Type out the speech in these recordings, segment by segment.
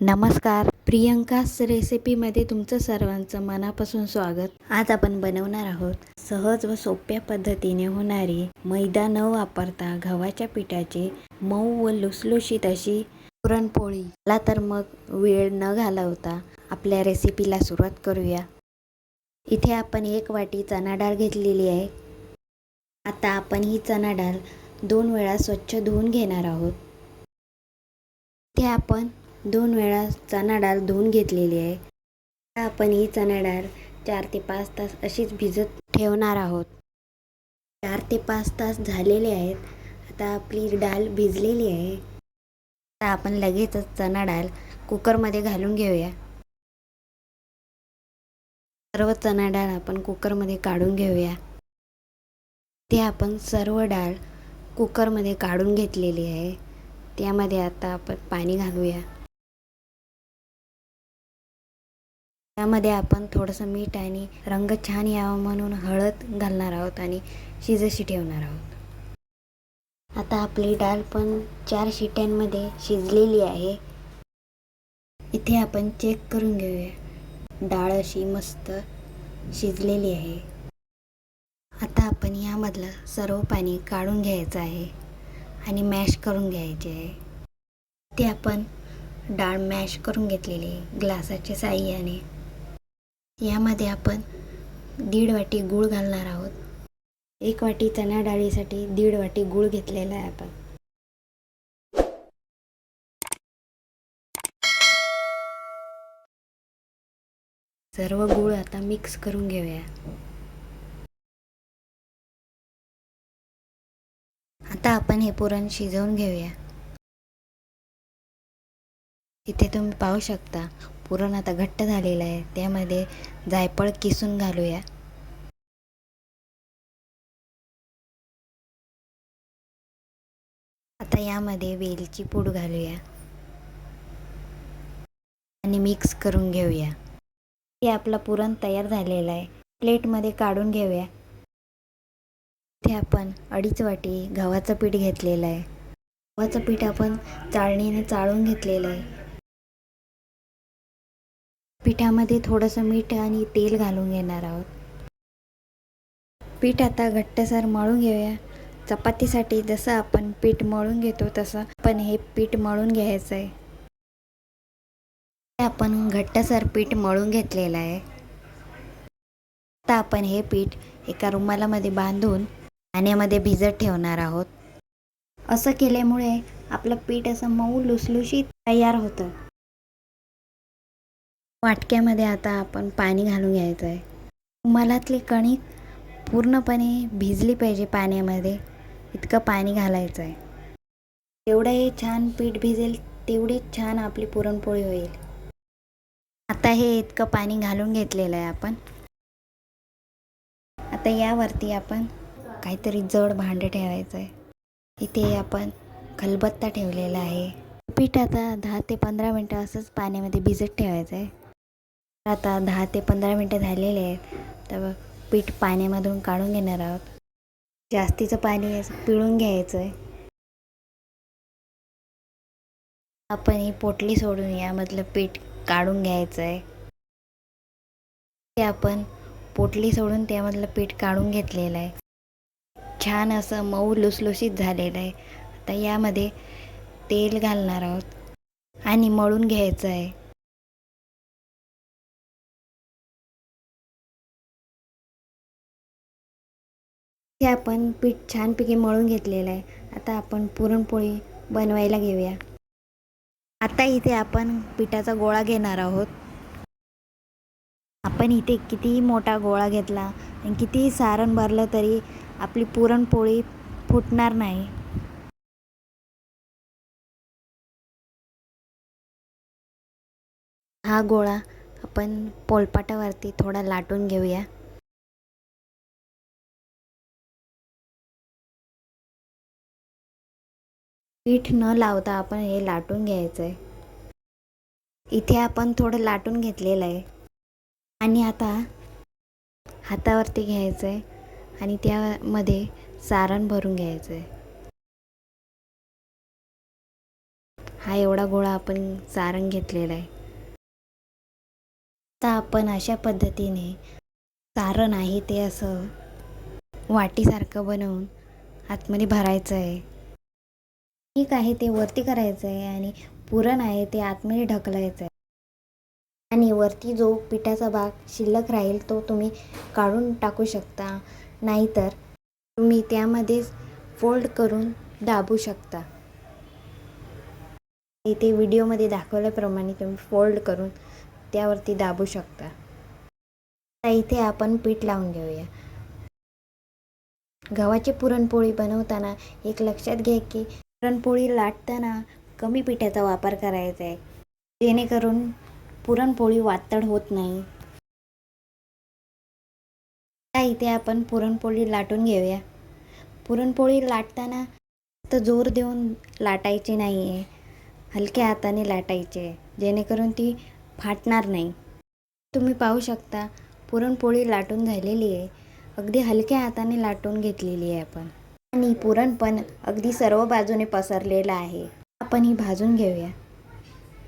नमस्कार प्रियंकास रेसिपीमध्ये तुमचं सर्वांचं मनापासून स्वागत. आज आपण बनवणार आहोत सहज व सोप्या पद्धतीने होणारी मैदा न वापरता गव्हाच्या पिठाची मऊ व लुसलुशीत अशी पुरणपोळी. मला तर मग वेळ न घालवता आपल्या रेसिपीला सुरुवात करूया. इथे आपण एक वाटी चणा डाळ घेतलेली आहे. आता आपण ही चणा डाळ दोन वेळा स्वच्छ धुवून घेणार आहोत. ते आपण दोन वेळा चणा डाळ धुवून घेतलेली आहे. आता आपण ही चणा डाळ चार ते पाच तास अशीच भिजत ठेवणार आहोत. चार ते पाच तास झालेले आहेत. आता आपली डाळ भिजलेली आहे. आता आपण लगेचच चणा डाळ कुकरमध्ये घालून घेऊया. सर्व चणा डाळ आपण कुकरमध्ये काढून घेऊया. ते आपण सर्व डाळ कुकरमध्ये काढून घेतलेली आहे. त्यामध्ये आता आपण पाणी घालूया. त्यामध्ये आपण थोडंसं मीठ आणि रंग छान यावा म्हणून हळद घालणार आहोत आणि शिजशी ठेवणार आहोत. आता आपली डाळ पण चार शिट्यांमध्ये शिजलेली आहे. इथे आपण चेक करून घेऊया. डाळ अशी मस्त शिजलेली आहे. आता आपण यामधलं सर्व पाणी काढून घ्यायचं आहे आणि मॅश करून घ्यायचे आहे. ते आपण डाळ मॅश करून घेतलेली आहे ग्लासाच्या साह्याने यामध्ये आपण दीड वाटी गूळ घालणार आहोत. एक वाटी चणा डाळीसाठी दीड वाटी गूळ घेतलेला आहे आपण. सर्व गूळ आता मिक्स करून घेऊया. आता आपण हे पुरण शिजवून घेऊया. इथे तुम्ही पाहू शकता पुरण आता घट्ट झालेलं आहे. त्यामध्ये जायफळ किसून घालूया. आता यामध्ये वेलची पूड घालूया. आणि मिक्स करून घेऊया. हे आपलं पुरण तयार झालेलं आहे. प्लेटमध्ये काढून घेऊया. इथे आपण अडीच वाटी गव्हाचं पीठ घेतलेलं आहे. गव्हाचं पीठ आपण चाळणीने चाळून घेतलेलं आहे. पिठामध्ये थोडंसं मीठ आणि तेल घालून घेणार आहोत. पीठ आता घट्टसर मळून घेऊया. चपातीसाठी जसं आपण पीठ मळून घेतो तसं पण हे पीठ मळून घ्यायचं आहे. आपण घट्टसर पीठ मळून घेतलेलं आहे. आता आपण हे पीठ एका रुमालामध्ये बांधून पाण्यामध्ये भिजत ठेवणार आहोत. असं केल्यामुळे आपलं पीठ असं मऊ लुसलुशीत तयार होतं. वाटक्यामध्ये आता आपण पाणी घालून घ्यायचं आहे उमालातली कणिक पूर्णपणे भिजली पाहिजे पाण्यामध्ये. इतकं पाणी घालायचं आहे तेवढं छान पीठ भिजेल तेवढी छान आपली पुरणपोळी होईल. आता हे इतकं पाणी घालून घेतलेलं आहे आपण. आता यावरती आपण काहीतरी जड भांडं ठेवायचं आहे इथे आपण खलबत्ता ठेवलेला आहे. पीठ आता दहा ते पंधरा मिनटं असंच पाण्यामध्ये भिजत ठेवायचं आहे आता दहा ते पंधरा मिनटं झालेले आहेत. तर पीठ पाण्यामधून काढून घेणार आहोत. जास्तीचं पाणी पिळून घ्यायचं आहे आपण ही पोटली सोडून यामधलं पीठ काढून घ्यायचं आहे ते आपण पोटली सोडून त्यामधलं पीठ काढून घेतलेलं आहे. छान असं मऊ लुसलुशीत झालेलं आहे. आता यामध्ये तेल घालणार आहोत आणि मळून घ्यायचं आहे. हे आपण पीठ छानपैकी मळून घेतलेलं आहे. आता आपण पुरणपोळी बनवायला घेऊया. आता इथे आपण पिठाचा गोळा घेणार आहोत. आपण इथे कितीही मोठा गोळा घेतला आणि कितीही सारण भरलं तरी आपली पुरणपोळी फुटणार नाही. हा गोळा आपण पोलपाटावरती थोडा लाटून घेऊया. पीठ न लावता आपण हे लाटून घ्यायचं आहे इथे आपण थोडं लाटून घेतलेलं आहे. आणि आता हातावरती घ्यायचं आहे आणि त्यामध्ये सारण भरून घ्यायचं आहे हा एवढा गोळा आपण सारण घेतलेला आहे. आता आपण अशा पद्धतीने सारण आहे ते असं वाटीसारखं बनवून आतमध्ये भरायचं आहे ठीक आहे ते वरती करायचं आहे आणि पुरण आहे ते आतमध्ये ढकलायचं आहे आणि वरती जो पिठाचा भाग शिल्लक राहील तो तुम्ही काढून टाकू शकता. नाहीतर तुम्ही त्यामध्ये फोल्ड करून दाबू शकता. इथे व्हिडिओमध्ये दाखवल्याप्रमाणे तुम्ही फोल्ड करून त्यावरती दाबू शकता. आता इथे आपण पीठ लावून घेऊया. गव्हाची पुरणपोळी बनवताना एक लक्षात घ्या की पुरणपोळी लाटताना कमी पिठाचा वापर करायचा आहे. जेणेकरून पुरणपोळी वातड होत नाही. आता इथे आपण पुरणपोळी लाटून घेऊया. पुरणपोळी लाटताना तर जोर देऊन लाटायची नाही आहे हलक्या हाताने लाटायचे जेणेकरून ती फाटणार नाही. तुम्ही पाहू शकता पुरणपोळी लाटून झालेली आहे. अगदी हलक्या हाताने लाटून घेतलेली आहे आपण. आणि पुरण पण अगदी सर्व बाजूने पसरलेलं आहे. आपण ही भाजून घेऊया.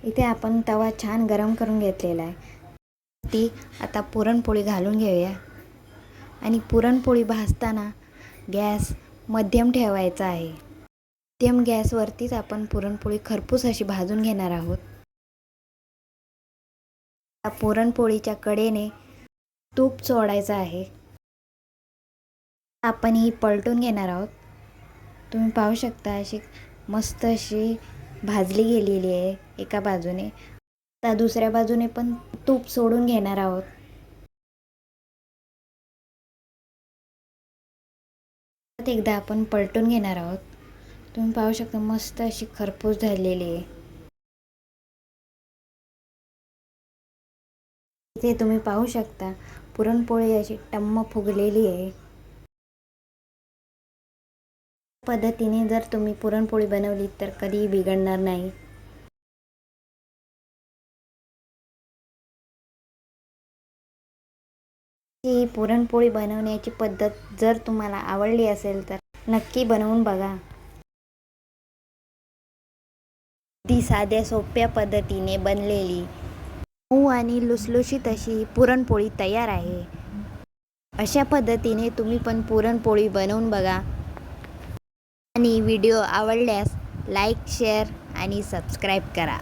इथे आपण तवा छान गरम करून घेतलेला आहे. ती आता पुरणपोळी घालून घेऊया. आणि पुरणपोळी भाजताना गॅस मध्यम ठेवायचा आहे. मध्यम गॅसवरतीच आपण पुरणपोळी खरपूस अशी भाजून घेणार आहोत. पुरणपोळीच्या कडेने तूप सोडायचं आहे. आपण ही पलटून घेणार आहोत. तुम्ही पाहू शकता अशी मस्त अशी भाजली गेलेली आहे एका बाजूने. आता दुसऱ्या बाजूने पण तूप सोडून घेणार आहोत. एकदा आपण पलटून घेणार आहोत. तुम्ही पाहू शकता मस्त अशी खरपूस झालेली आहे. इथे तुम्ही पाहू शकता पुरणपोळी अशी टम्म फुगलेली आहे. पद्धतीने जर तुम्ही पुरणपोळी बनवली तर कधीही बिघडणार नाही. पुरणपोळी बनवण्याची पद्धत जर तुम्हाला आवडली असेल तर नक्की बनवून बघा. अगदी साध्या सोप्या पद्धतीने बनलेली मऊ आणि लुसलुशीत अशी पुरणपोळी तयार आहे. अशा पद्धतीने तुम्ही पण पुरणपोळी बनवून बघा. आणि व्हिडिओ आवडल्यास लाईक शेअर आणि सबस्क्राईब करा.